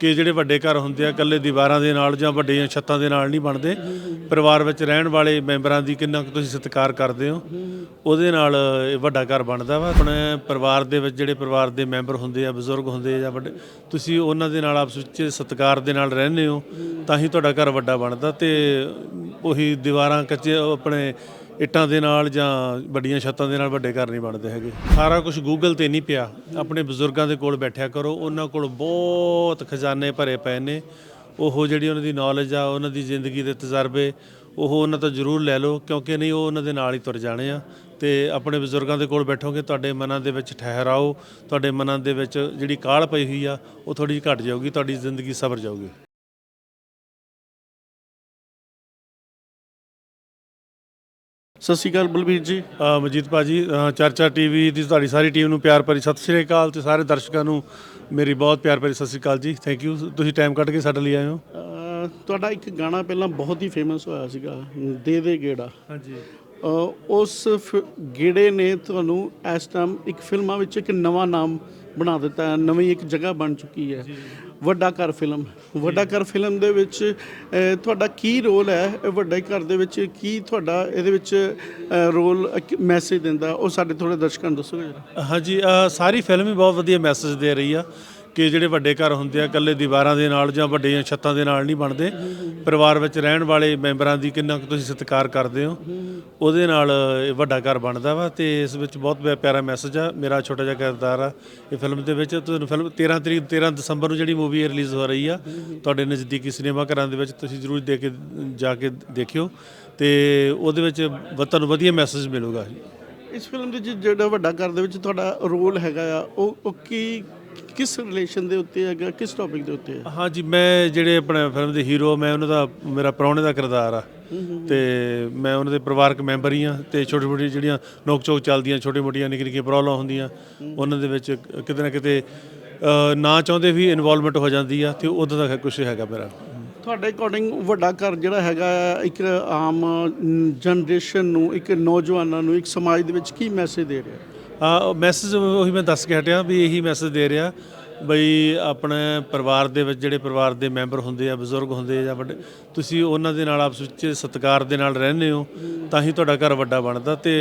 ਕਿ ਜਿਹੜੇ ਵੱਡੇ ਘਰ ਹੁੰਦੇ ਆ, ਇਕੱਲੇ ਦੀਵਾਰਾਂ ਦੇ ਨਾਲ ਜਾਂ ਵੱਡੀਆਂ ਛੱਤਾਂ ਦੇ ਨਾਲ ਨਹੀਂ ਬਣਦੇ। ਪਰਿਵਾਰ ਵਿੱਚ ਰਹਿਣ ਵਾਲੇ ਮੈਂਬਰਾਂ ਦੀ ਕਿੰਨਾ ਕੁ ਤੁਸੀਂ ਸਤਿਕਾਰ ਕਰਦੇ ਹੋ? ਉਹਦੇ ਨਾਲ ਇਹ ਵੱਡਾ ਘਰ ਬਣਦਾ ਵਾ। ਆਪਣੇ ਪਰਿਵਾਰ ਦੇ ਵਿੱਚ ਜਿਹੜੇ ਪਰਿਵਾਰ ਦੇ ਮੈਂਬਰ ਹੁੰਦੇ ਆ, ਬਜ਼ੁਰਗ ਹੁੰਦੇ ਆ ਜਾਂ ਵੱਡੇ, ਤੁਸੀਂ ਉਹਨਾਂ ਦੇ ਨਾਲ ਆਪਸ ਵਿੱਚ ਸਤਿਕਾਰ ਦੇ ਨਾਲ ਰਹਿੰਦੇ ਹੋ, ਤਾਂ ਹੀ ਤੁਹਾਡਾ ਘਰ ਵੱਡਾ ਬਣਦਾ ਤੇ ਉਹੀ ਦੀਵਾਰਾਂ ਕੱਚੇ ਆਪਣੇ ਇੱਟਾਂ ਦੇ ਨਾਲ ਜਾਂ ਵੱਡੀਆਂ ਛੱਤਾਂ ਦੇ ਨਾਲ ਵੱਡੇ ਘਰ ਨਹੀਂ ਬਣਦੇ ਹੈਗੇ। ਸਾਰਾ ਕੁਝ ਗੂਗਲ ਤੇ ਨਹੀਂ ਪਿਆ। ਆਪਣੇ ਬਜ਼ੁਰਗਾਂ ਦੇ ਕੋਲ ਬੈਠਿਆ ਕਰੋ। ਉਹਨਾਂ ਕੋਲ ਬਹੁਤ ਖਜ਼ਾਨੇ ਭਰੇ ਪਏ ਨੇ। ਉਹ ਜਿਹੜੀ ਉਹਨਾਂ ਦੀ ਨੌਲੇਜ ਆ, ਉਹਨਾਂ ਦੀ ਜ਼ਿੰਦਗੀ ਦੇ ਤਜਰਬੇ, ਉਹ ਉਹਨਾਂ ਤੋਂ ਜ਼ਰੂਰ ਲੈ ਲਓ, ਕਿਉਂਕਿ ਨਹੀਂ, ਉਹ ਉਹਨਾਂ ਦੇ ਨਾਲ ਹੀ ਤੁਰ ਜਾਣੇ ਆ। ਤੇ ਆਪਣੇ ਬਜ਼ੁਰਗਾਂ ਦੇ ਕੋਲ ਬੈਠੋਗੇ, ਤੁਹਾਡੇ ਮਨਾਂ ਦੇ ਵਿੱਚ ਠਹਿਰਾਓ। ਤੁਹਾਡੇ ਮਨਾਂ ਦੇ ਵਿੱਚ ਜਿਹੜੀ ਕਾਹਲ ਪਈ ਹੋਈ ਆ, ਉਹ ਥੋੜੀ ਘਟ ਜਾਊਗੀ, ਤੁਹਾਡੀ ਜ਼ਿੰਦਗੀ ਸਬਰ ਜਾਊਗੀ। ਸਤਿ ਸ਼੍ਰੀ ਅਕਾਲ ਬਲਬੀਰ ਜੀ। ਅ, ਮਜੀਦ ਭਾਜੀ ਅ, ਚਰਚਾ ਟੀਵੀ ਦੀ ਤੁਹਾਡੀ ਸਾਰੀ ਟੀਮ ਨੂੰ ਪਿਆਰ ਭਰੀ ਸਤਿ ਸ਼੍ਰੀ ਅਕਾਲ ਤੇ ਸਾਰੇ ਦਰਸ਼ਕਾਂ ਨੂੰ ਮੇਰੀ ਬਹੁਤ ਪਿਆਰ ਭਰੀ ਸਤਿ ਸ਼੍ਰੀ ਅਕਾਲ ਜੀ। ਥੈਂਕ ਯੂ ਤੁਸੀਂ ਟਾਈਮ ਕੱਢ ਕੇ ਸਾਡੇ ਲਈ ਆਏ ਹੋ। ਅਹ ਤੁਹਾਡਾ ਇੱਕ ਗਾਣਾ ਪਹਿਲਾਂ ਬਹੁਤ ਹੀ ਫੇਮਸ ਹੋਇਆ ਸੀਗਾ ਦੇ ਦੇ ਗੇੜਾ। ਹਾਂਜੀ। ਅਹ ਉਸ ਫਿ- ਗੇੜੇ ਨੇ ਤੁਹਾਨੂੰ ਇਸ ਟਾਈਮ ਇੱਕ ਫਿਲਮਾਂ ਵਿੱਚ ਇੱਕ ਨਵਾਂ ਨਾਮ ਬਣਾ ਦਿੱਤਾ ਹੈ ਨਵੀਂ ਇੱਕ ਜਗ੍ਹਾ ਬਣ ਚੁੱਕੀ ਹੈ। ਵੱਡਾ ਘਰ ਫਿਲਮ। ਵੱਡਾ ਘਰ ਫਿਲਮ ਦੇ ਵਿੱਚ ਤੁਹਾਡਾ ਕੀ ਰੋਲ ਹੈ? ਵੱਡੇ ਘਰ ਦੇ ਵਿੱਚ ਕੀ ਤੁਹਾਡਾ ਇਹਦੇ ਵਿੱਚ ਅਹ, ਰੋਲ ਮੈਸੇਜ ਦਿੰਦਾ? ਉਹ ਸਾਡੇ ਥੋੜੇ ਦਰਸ਼ਕਾਂ ਨੂੰ ਦੱਸੋਗੇ? ਜਰਾ ਹਾਂਜੀ ਸਾਰੀ ਫਿਲਮ ਹੀ ਬਹੁਤ ਵਧੀਆ ਮੈਸੇਜ ਦੇ ਰਹੀ ਆ। ਕਿ ਜਿਹੜੇ ਵੱਡੇ ਘਰ ਹੁੰਦੇ ਆ, ਇਕੱਲੇ ਦੀਵਾਰਾਂ ਦੇ ਨਾਲ ਜਾਂ ਵੱਡੀਆਂ ਛੱਤਾਂ ਦੇ ਨਾਲ ਨਹੀਂ ਬਣਦੇ। ਪਰਿਵਾਰ ਵਿੱਚ ਰਹਿਣ ਵਾਲੇ ਮੈਂਬਰਾਂ ਦੀ ਕਿੰਨਾ ਕੁ ਤੁਸੀਂ ਸਤਿਕਾਰ ਕਰਦੇ ਹੋ? ਉਹਦੇ ਨਾਲ ਇਹ ਵੱਡਾ ਘਰ ਬਣਦਾ ਵਾ ਤੇ ਇਸ ਵਿੱਚ ਬਹੁਤ ਪਿਆ- ਪਿਆਰਾ ਮੈਸੇਜ ਆ। ਮੇਰਾ ਛੋਟਾ ਜਿਹਾ ਕਿਰਦਾਰ ਆ ਇਹ ਫਿਲਮ ਦੇ ਵਿੱਚ। ਤੁਹਾਨੂੰ ਫਿਲਮ 13 ਤਰੀਕ 13 ਦਸੰਬਰ ਨੂੰ ਜਿਹੜੀ ਮੂਵੀ ਰਿਲੀਜ਼ ਹੋ ਰਹੀ ਆ, ਤੁਹਾਡੇ ਨਜ਼ਦੀਕੀ ਸਿਨੇਮਾ ਘਰਾਂ ਦੇ ਵਿੱਚ ਤੁਸੀਂ ਜ਼ਰੂਰ ਦੇ ਕੇ, ਜਾ ਕੇ ਦੇਖਿਓ ਤੇ ਉਹਦੇ ਵਿੱਚ ਵ- ਤੁਹਾਨੂੰ ਵਧੀਆ ਮੈਸੇਜ ਮਿਲੂਗਾ। ਇਸ ਫਿਲਮ ਦੇ ਵਿੱਚ ਜਿਹੜਾ ਵੱਡਾ ਘਰ ਦੇ ਵਿੱਚ ਤੁਹਾਡਾ ਰੋਲ ਹੈਗਾ ਆ, ਉਹ ਉਹ ਕੀ ਕਿਸ ਰਿਲੇਸ਼ਨ ਦੇ ਉੱਤੇ ਹੈਗਾ? ਕਿਸ ਟੌਪਿਕ ਦੇ ਉੱਤੇ ਹੈ? ਹਾਂਜੀ ਮੈਂ ਜਿਹੜੇ ਆਪਣੇ ਫਿਲਮ ਦੇ ਹੀਰੋ ਮੈਂ ਉਹਨਾਂ ਦਾ ਮੇਰਾ ਪ੍ਰਾਹੁਣੇ ਦਾ ਕਿਰਦਾਰ ਆ। ਤੇ ਮੈਂ ਉਹਨਾਂ ਦੇ ਪਰਿਵਾਰਕ ਮੈਂਬਰ ਹੀ ਆ ਤੇ ਛੋਟੀ ਛੋਟੀ ਜਿਹੜੀਆਂ ਨੋਕ ਚੋਕ ਚੱਲਦੀਆਂ ਛੋਟੀ ਮੋਟੀਆਂ ਨਿੱਕੀ ਨਿੱਕੀਆਂ ਪ੍ਰੋਬਲਮ ਹੁੰਦੀਆਂ ਉਹਨਾਂ ਦੇ ਵਿੱਚ ਕਿਤੇ ਨਾ ਕਿਤੇ ਨਾ ਚਾਹੁੰਦੇ ਵੀ ਇਨਵੋਲਵਮੈਂਟ ਹੋ ਜਾਂਦੀ ਆ ਤੇ ਉਦੋਂ ਦਾ ਕੁਝ ਹੈਗਾ ਮੇਰਾ। ਤੁਹਾਡੇ ਅਕੋਰਡਿੰਗ ਵੱਡਾ ਘਰ ਜਿਹੜਾ ਹੈਗਾ ਇੱਕ ਆਮ ਜਨਰੇਸ਼ਨ ਨੂੰ ਇੱਕ ਨੌਜਵਾਨਾਂ ਨੂੰ ਇੱਕ ਸਮਾਜ ਦੇ ਵਿੱਚ ਕੀ ਮੈਸੇਜ ਦੇ ਰਿਹਾ? ਮੈਸੇਜ ਉਹੀ ਮੈਂ ਦੱਸ ਕੇ ਹਟਿਆ ਵੀ ਇਹੀ ਮੈਸੇਜ ਦੇ ਰਿਹਾ ਬਈ ਆਪਣੇ ਪਰਿਵਾਰ ਦੇ ਵਿੱਚ ਜਿਹੜੇ ਪਰਿਵਾਰ ਦੇ ਮੈਂਬਰ ਹੁੰਦੇ ਆ ਬਜ਼ੁਰਗ ਹੁੰਦੇ ਆ ਜਾਂ ਵੱਡੇ ਤੁਸੀਂ ਉਹਨਾਂ ਦੇ ਨਾਲ ਆਪਸ ਵਿੱਚ ਸਤਿਕਾਰ ਦੇ ਨਾਲ ਰਹਿੰਦੇ ਹੋ ਤਾਂ ਹੀ ਤੁਹਾਡਾ ਘਰ ਵੱਡਾ ਬਣਦਾ ਤੇ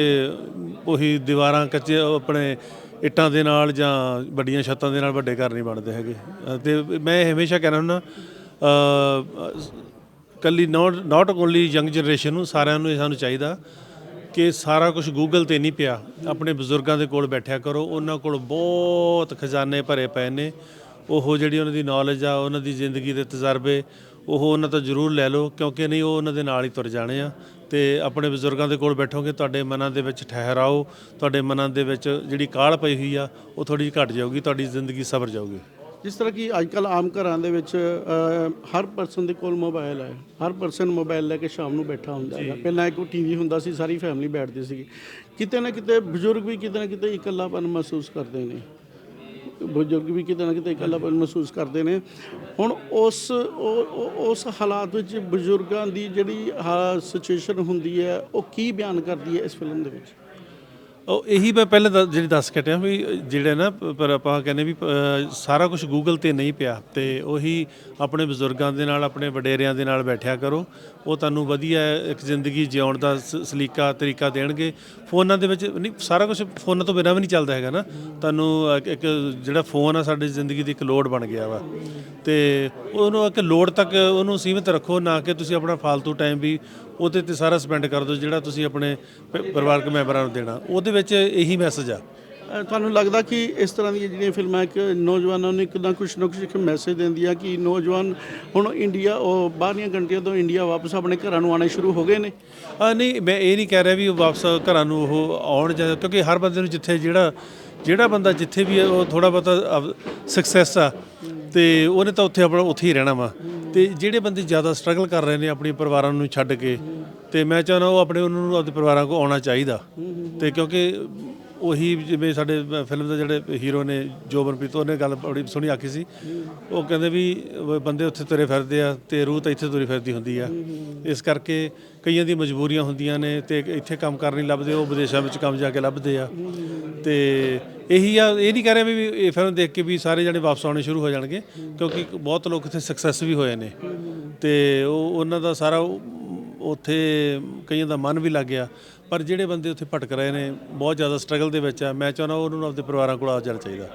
ਉਹੀ ਦੀਵਾਰਾਂ ਕੱਚੇ ਆਪਣੇ ਇੱਟਾਂ ਦੇ ਨਾਲ ਜਾਂ ਵੱਡੀਆਂ ਛੱਤਾਂ ਦੇ ਨਾਲ ਵੱਡੇ ਘਰ ਨਹੀਂ ਬਣਦੇ ਹੈਗੇ। ਅ, ਤੇ ਮੈਂ ਹਮੇਸ਼ਾ ਕਹਿੰਦਾ ਹੁੰਦਾ ਅ, ਕੱਲੀ not not only young generation ਨੂੰ ਸਾਰਿਆਂ ਨੂੰ ਇਹ ਸਾਨੂੰ ਚਾਹੀਦਾ ਕਿ ਸਾਰਾ ਕੁਝ ਗੂਗਲ ਤੇ ਨਹੀਂ ਪਿਆ। ਆਪਣੇ ਬਜ਼ੁਰਗਾਂ ਦੇ ਕੋਲ ਬੈਠਿਆ ਕਰੋ। ਉਹਨਾਂ ਕੋਲ ਬਹੁਤ ਖਜ਼ਾਨੇ ਭਰੇ ਪਏ ਨੇ। ਉਹ ਜਿਹੜੀ ਉਹਨਾਂ ਦੀ ਨੌਲੇਜ ਆ, ਉਹਨਾਂ ਦੀ ਜ਼ਿੰਦਗੀ ਦੇ ਤਜਰਬੇ, ਉਹ ਉਹਨਾਂ ਤੋਂ ਜ਼ਰੂਰ ਲੈ ਲਓ, ਕਿਉਂਕਿ ਨਹੀਂ, ਉਹ ਉਹਨਾਂ ਦੇ ਨਾਲ ਹੀ ਤੁਰ ਜਾਣੇ ਆ। ਤੇ ਆਪਣੇ ਬਜ਼ੁਰਗਾਂ ਦੇ ਕੋਲ ਬੈਠੋਗੇ, ਤੁਹਾਡੇ ਮਨਾਂ ਦੇ ਵਿੱਚ ਠਹਿਰਾਓ। ਤੁਹਾਡੇ ਮਨਾਂ ਦੇ ਵਿੱਚ ਜਿਹੜੀ ਕਾਹਲ ਪਈ ਹੋਈ ਆ, ਉਹ ਥੋੜੀ ਘਟ ਜਾਊਗੀ, ਤੁਹਾਡੀ ਜ਼ਿੰਦਗੀ ਸਬਰ ਜਾਊਗੀ। ਜਿਸ ਤਰ੍ਹਾਂ ਕਿ ਅੱਜ ਕੱਲ ਆਮ ਘਰਾਂ ਦੇ ਵਿੱਚ ਹਰ ਪਰਸਨ ਦੇ ਕੋਲ ਮੋਬਾਈਲ ਹੈ। ਹਰ ਪਰਸਨ ਮੋਬਾਈਲ ਲੈ ਕੇ ਸ਼ਾਮ ਨੂੰ ਬੈਠਾ ਹੁੰਦਾ ਹੈ ਪਹਿਲਾਂ ਇੱਕ ਟੀਵੀ ਹੁੰਦਾ ਸੀ ਸਾਰੀ ਫੈਮਿਲੀ ਬੈਠਦੀ ਸੀ ਕਿਤੇ ਨਾ ਕਿਤੇ ਬਜ਼ੁਰਗ ਵੀ ਕਿਤੇ ਨਾ ਕਿਤੇ ਇਕੱਲਾਪਨ ਮਹਿਸੂਸ ਕਰਦੇ ਨੇ। ਬਜ਼ੁਰਗ ਵੀ ਕਿਤੇ ਨਾ ਕਿਤੇ ਇਕੱਲਾਪਨ ਮਹਿਸੂਸ ਕਰਦੇ ਨੇ। ਹੁਣ ਉਸ ਉਸ ਹਾਲਾਤ ਵਿੱਚ ਬਜ਼ੁਰਗਾਂ ਦੀ ਜਿਹੜੀ ਸਿਚੁਏਸ਼ਨ ਹੁੰਦੀ ਹੈ ਉਹ ਕੀ ਬਿਆਨ ਕਰਦੀ ਹੈ ਇਸ ਫਿਲਮ ਦੇ ਵਿੱਚ? ਉਹ ਇਹੀ ਮੈਂ ਪਹਿਲੇ ਦ- ਜਿਹੜੀ ਦੱਸ ਕੇ ਵੀ ਜਿਹੜੇ ਨਾ ਪ- ਪਰ ਆਪਾਂ ਕਹਿੰਦੇ ਵੀ ਅ, ਸਾਰਾ ਕੁਝ ਗੂਗਲ ਤੇ ਨਹੀਂ ਪਿਆ। ਤੇ ਉਹੀ ਆਪਣੇ ਬਜ਼ੁਰਗਾਂ ਦੇ ਨਾਲ ਆਪਣੇ ਵਡੇਰਿਆਂ ਦੇ ਨਾਲ ਬੈਠਿਆ ਕਰੋ। ਉਹ ਤੁਹਾਨੂੰ ਵਧੀਆ ਇੱਕ ਜ਼ਿੰਦਗੀ ਜਿਉਣ ਦਾ ਸ- ਸਲੀਕਾ ਤਰੀਕਾ ਦੇਣਗੇ। ਫੋਨਾਂ ਦੇ ਵਿੱਚ ਨਹੀਂ ਸਾਰਾ ਕੁਝ ਫੋਨਾਂ ਤੋਂ ਬਿਨਾਂ ਵੀ ਨਹੀਂ ਚੱਲਦਾ ਹੈਗਾ ਨਾ। ਤੁਹਾਨੂੰ ਇੱਕ- ਇੱਕ ਜਿਹੜਾ ਫੋਨ ਆ ਸਾਡੀ ਜ਼ਿੰਦਗੀ ਦੀ ਇੱਕ ਲੋਡ ਬਣ ਗਿਆ ਵਾ। ਤੇ ਉਹਨੂੰ ਇੱਕ ਲੋਡ ਤੱਕ ਉਹਨੂੰ ਸੀਮਿਤ ਰੱਖੋ ਨਾ ਕਿ ਤੁਸੀਂ ਆਪਣਾ ਫालतू ਟਾਈਮ ਵੀ ਉਹਦੇ ਤੇ ਸਾਰਾ ਸਪੈਂਡ ਕਰ ਦਿਓ ਜਿਹੜਾ ਤੁਸੀਂ ਆਪਣੇ ਪ- ਪਰਿਵਾਰਕ ਮੈਂਬਰਾਂ ਨੂੰ ਦੇਣਾ। ਉਹਦੇ ਵਿੱਚ ਇਹੀ ਮੈਸੇਜ ਆ। ਤੁਹਾਨੂੰ ਲੱਗਦਾ ਕਿ ਇਸ ਤਰ੍ਹਾਂ ਦੀਆਂ ਜਿਹੜੀਆਂ ਫਿਲਮਾਂ ਇੱਕ ਨੌਜਵਾਨਾਂ ਨੂੰ ਇੱਕ ਨਾ ਕੁਛ ਨਾ ਕੁਛ ਇੱਕ ਮੈਸੇਜ ਦਿੰਦੀਆਂ ਕਿ ਨੌਜਵਾਨ ਹੁਣ ਇੰਡੀਆ ਉਹ ਬਾਹਰਲੀਆਂ ਕੰਟਰੀਆਂ ਤੋਂ ਇੰਡੀਆ ਵਾਪਸ ਆਪਣੇ ਘਰਾਂ ਨੂੰ ਆਉਣੇ ਸ਼ੁਰੂ ਹੋ ਗਏ ਨੇ? ਆ ਨਹੀਂ ਮੈਂ ਇਹ ਨਹੀਂ ਕਹਿ ਰਿਹਾ ਵੀ ਉਹ ਵਾਪਸ ਘਰਾਂ ਨੂੰ ਉਹ ਆਉਣ ਜਾਂ ਕਿਉਂਕਿ ਹਰ ਬੰਦੇ ਨੂੰ ਜਿੱਥੇ ਜਿਹੜਾ ਜਿਹੜਾ ਬੰਦਾ ਜਿੱਥੇ ਵੀ ਉਹ ਥੋੜਾ ਬਹੁਤਾ ਸਕਸੈਸ ਆ। ਤੇ ਉਹਨੇ ਤਾਂ ਉੱਥੇ ਆਪਣਾ ਉੱਥੇ ਹੀ ਰਹਿਣਾ ਵਾ। ਤੇ ਜਿਹੜੇ ਬੰਦੇ ਜ਼ਿਆਦਾ ਸਟਰਗਲ ਕਰ ਰਹੇ ਨੇ ਆਪਣੇ ਪਰਿਵਾਰਾਂ ਨੂੰ ਛੱਡ ਕੇ, ਤੇ ਮੈਂ ਚਾਹੁੰਦਾ ਉਹ ਆਪਣੇ ਉਹਨਾਂ ਨੂੰ, ਆਪਣੇ ਪਰਿਵਾਰਾਂ ਕੋਲ ਆਉਣਾ ਚਾਹੀਦਾ। ਤੇ ਕਿਉਂਕਿ ਉਹੀ ਜਿਵੇਂ ਸਾਡੇ ਫਿਲਮ ਦੇ ਜਿਹੜੇ ਹੀਰੋ ਨੇ, ਜੋਬਨਪ੍ਰੀਤ, ਉਹਨੇ ਗੱਲ ਬੜੀ ਸੋਹਣੀ ਆਖੀ ਸੀ। ਉਹ ਕਹਿੰਦੇ ਵੀ, ਉਹ ਬੰਦੇ ਉੱਥੇ ਤੁਰੇ ਫਿਰਦੇ ਆ ਤੇ ਰੂਹ ਤਾਂ ਇੱਥੇ ਤੁਰੀ ਫਿਰਦੀ ਹੁੰਦੀ ਆ। ਇਸ ਕਰਕੇ ਕਈਆਂ ਦੀ ਮਜਬੂਰੀਆਂ ਹੁੰਦੀਆਂ ਨੇ ਤੇ ਇੱਥੇ ਕੰਮ ਕਰਨ ਨਹੀਂ ਲੱਭਦੇ ਉਹ ਵਿਦੇਸ਼ਾਂ ਵਿੱਚ ਕੰਮ ਜਾ ਕੇ ਲੱਭਦੇ ਆ। ਤੇ ਇਹੀ ਆ, ਇਹ ਨਹੀਂ ਕਹਿ ਰਿਹਾ ਵੀ ਇਹ ਫਿਲਮ ਦੇਖ ਕੇ ਵੀ ਸਾਰੇ ਜਣੇ ਵਾਪਸ ਆਉਣੇ ਸ਼ੁਰੂ ਹੋ ਜਾਣਗੇ, ਕਿਉਂਕਿ ਬਹੁਤ ਲੋਕ ਇੱਥੇ ਸਕਸੈਸ ਵੀ ਹੋਏ ਨੇ। ਤੇ ਉਹ, ਉਹਨਾਂ ਦਾ ਸਾਰਾ ਉੱਥੇ ਕਈਆਂ ਦਾ ਮਨ ਵੀ ਲੱਗ ਗਿਆ, ਪਰ ਜਿਹੜੇ ਬੰਦੇ ਉੱਥੇ ਭਟਕ ਰਹੇ ਨੇ, ਬਹੁਤ ਜ਼ਿਆਦਾ ਸਟਰਗਲ ਦੇ ਵਿੱਚ ਆ। ਮੈਂ ਚਾਹੁੰਦਾ ਉਹਨਾਂ ਨੂੰ ਆਪਣੇ ਪਰਿਵਾਰਾਂ ਕੋਲ ਆ ਜਾਣਾ ਚਾਹੀਦਾ।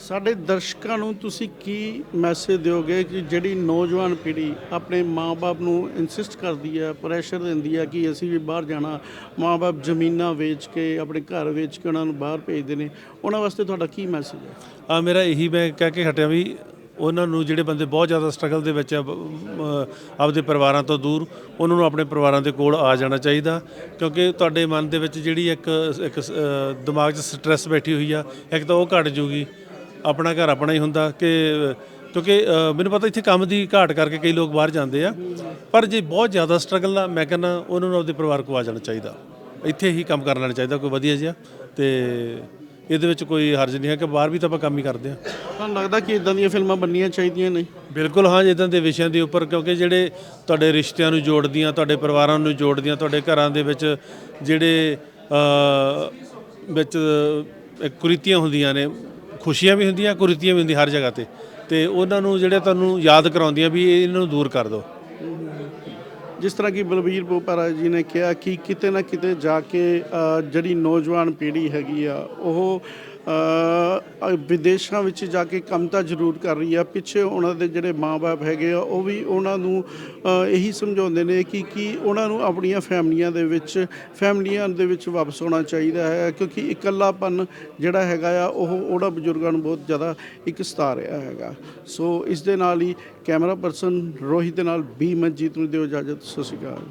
ਸਾਡੇ ਦਰਸ਼ਕਾਂ ਨੂੰ ਤੁਸੀਂ ਕੀ ਮੈਸੇਜ ਦਿਓਗੇ ਕਿ ਜਿਹੜੀ ਨੌਜਵਾਨ ਪੀੜ੍ਹੀ ਆਪਣੇ ਮਾਪੇ ਨੂੰ ਇਨਸਿਸਟ ਕਰਦੀ ਹੈ ਪ੍ਰੈਸ਼ਰ ਦਿੰਦੀ ਹੈ ਕਿ ਅਸੀਂ ਵੀ ਬਾਹਰ ਜਾਣਾ ਮਾਪੇ ਜ਼ਮੀਨਾਂ ਵੇਚ ਕੇ, ਆਪਣੇ ਘਰ ਵੇਚ ਕੇ ਉਹਨਾਂ ਨੂੰ ਬਾਹਰ ਭੇਜਦੇ ਨੇ, ਉਹਨਾਂ ਵਾਸਤੇ ਤੁਹਾਡਾ ਕੀ ਮੈਸੇਜ ਹੈ? ਆ, ਮੇਰਾ ਇਹੀ ਮੈਂ ਕਹਿ ਕੇ ਹਟਿਆ ਵੀ ਉਹਨਾਂ ਨੂੰ ਜਿਹੜੇ ਬੰਦੇ ਬਹੁਤ ਜ਼ਿਆਦਾ ਸਟਰਗਲ ਦੇ ਵਿੱਚ ਆ ਆਪਦੇ ਪਰਿਵਾਰਾਂ ਤੋਂ ਦੂਰ, ਉਹਨਾਂ ਨੂੰ ਆਪਣੇ ਪਰਿਵਾਰਾਂ ਦੇ ਕੋਲ ਆ ਜਾਣਾ ਚਾਹੀਦਾ, ਕਿਉਂਕਿ ਤੁਹਾਡੇ ਮਨ ਦੇ ਵਿੱਚ ਜਿਹੜੀ ਇੱਕ ਇੱਕ ਦਿਮਾਗ 'ਚ ਸਟ੍ਰੈਸ ਬੈਠੀ ਹੋਈ ਆ, ਇੱਕ ਤਾਂ ਉਹ ਘਟ ਜੂਗੀ ਆਪਣਾ ਘਰ ਆਪਣਾ ਹੀ ਹੁੰਦਾ ਕਿ ਕਿਉਂਕਿ ਮੈਨੂੰ ਪਤਾ ਇੱਥੇ ਕੰਮ ਦੀ ਘਾਟ ਕਰਕੇ ਕਈ ਲੋਕ ਬਾਹਰ ਜਾਂਦੇ ਆ। ਪਰ ਜੇ ਬਹੁਤ ਜ਼ਿਆਦਾ ਸਟਰਗਲ ਆ ਮੈਂ ਕਹਿੰਦਾ ਉਹਨਾਂ ਨੂੰ ਆਪਦੇ ਪਰਿਵਾਰ ਕੋਲ ਆ ਜਾਣਾ ਚਾਹੀਦਾ। ਇੱਥੇ ਹੀ ਕੰਮ ਕਰ ਲੈਣਾ ਚਾਹੀਦਾ ਕੋਈ ਵਧੀਆ ਜਿਹਾ। ਤੇ ਇਹਦੇ ਵਿੱਚ ਕੋਈ ਹਰਜ ਨਹੀਂ ਹੈ ਕਿ ਬਾਹਰ ਵੀ ਤਾਂ ਆਪਾਂ ਕੰਮ ਹੀ ਕਰਦੇ ਆ ਤੁਹਾਨੂੰ ਲੱਗਦਾ ਕਿ ਇਦਾਂ ਦੀਆਂ ਫਿਲਮਾਂ ਬਣਨੀਆਂ ਚਾਹੀਦੀਆਂ ਨੇ? ਬਿਲਕੁਲ ਹਾਂ ਇਦਾਂ ਦੇ ਵਿਸ਼ਿਆਂ ਦੇ ਉੱਪਰ ਕਿਉਂਕਿ ਜਿਹੜੇ ਤੁਹਾਡੇ ਰਿਸ਼ਤਿਆਂ ਨੂੰ ਜੋੜਦੀਆਂ ਤੁਹਾਡੇ ਪਰਿਵਾਰਾਂ ਨੂੰ ਜੋੜਦੀਆਂ ਤੁਹਾਡੇ ਘਰਾਂ ਦੇ ਵਿੱਚ ਜਿਹੜੇ ਵਿੱਚ ਇੱਕ ਕੁਰੀਤੀਆਂ ਹੁੰਦੀਆਂ ਨੇ ਖੁਸ਼ੀਆਂ ਵੀ ਹੁੰਦੀਆਂ, ਕੁਰੀਤੀਆਂ ਵੀ ਹੁੰਦੀਆਂ ਹਰ ਜਗ੍ਹਾ ਤੇ। ਤੇ ਉਹਨਾਂ ਨੂੰ ਜਿਹੜੇ ਤੁਹਾਨੂੰ ਯਾਦ ਕਰਾਉਂਦੀਆਂ ਵੀ ਇਹਨਾਂ ਨੂੰ ਦੂਰ ਕਰ ਦਿਓ। ਜਿਸ ਤਰ੍ਹਾਂ ਕਿ ਬਲਬੀਰ ਬੋਪਾਰਾ ਜੀ ਨੇ ਕਿਹਾ ਕਿ ਕਿਤੇ ਨਾ ਕਿਤੇ ਜਾ ਕੇ ਜਿਹੜੀ ਨੌਜਵਾਨ ਪੀੜ੍ਹੀ ਹੈਗੀ ਆ, ਉਹ ਵਿਦੇਸ਼ਾਂ ਵਿੱਚ ਜਾ ਕੇ ਕੰਮ ਤਾਂ ਜ਼ਰੂਰ ਕਰ ਰਹੀ ਆ। ਪਿੱਛੇ ਉਹਨਾਂ ਦੇ ਜਿਹੜੇ ਮਾਪੇ ਹੈਗੇ ਆ, ਉਹ ਵੀ ਉਹਨਾਂ ਨੂੰ ਇਹੀ ਸਮਝਾਉਂਦੇ ਨੇ ਕਿ, ਕੀ ਉਹਨਾਂ ਨੂੰ ਆਪਣੀਆਂ ਫੈਮਲੀਆਂ ਦੇ ਵਿੱਚ, ਫੈਮਲੀਆਂ ਦੇ ਵਿੱਚ ਵਾਪਸ ਆਉਣਾ ਚਾਹੀਦਾ ਹੈ, ਕਿਉਂਕਿ ਇਕੱਲਾਪਨ ਜਿਹੜਾ ਹੈਗਾ ਆ, ਉਹ ਉਹਨਾਂ ਬਜ਼ੁਰਗਾਂ ਨੂੰ ਬਹੁਤ ਜ਼ਿਆਦਾ ਇੱਕ ਸਤਾ ਰਿਹਾ ਹੈਗਾ। ਸੋ ਇਸ ਦੇ ਨਾਲ ਹੀ ਕੈਮਰਾ ਪਰਸਨ ਰੋਹਿਤ ਦੇ ਨਾਲ ਬੀ ਮਨਜੀਤ ਨੂੰ ਦਿਓ ਇਜਾਜ਼ਤ। ਸਤਿ ਸ਼੍ਰੀ ਅਕਾਲ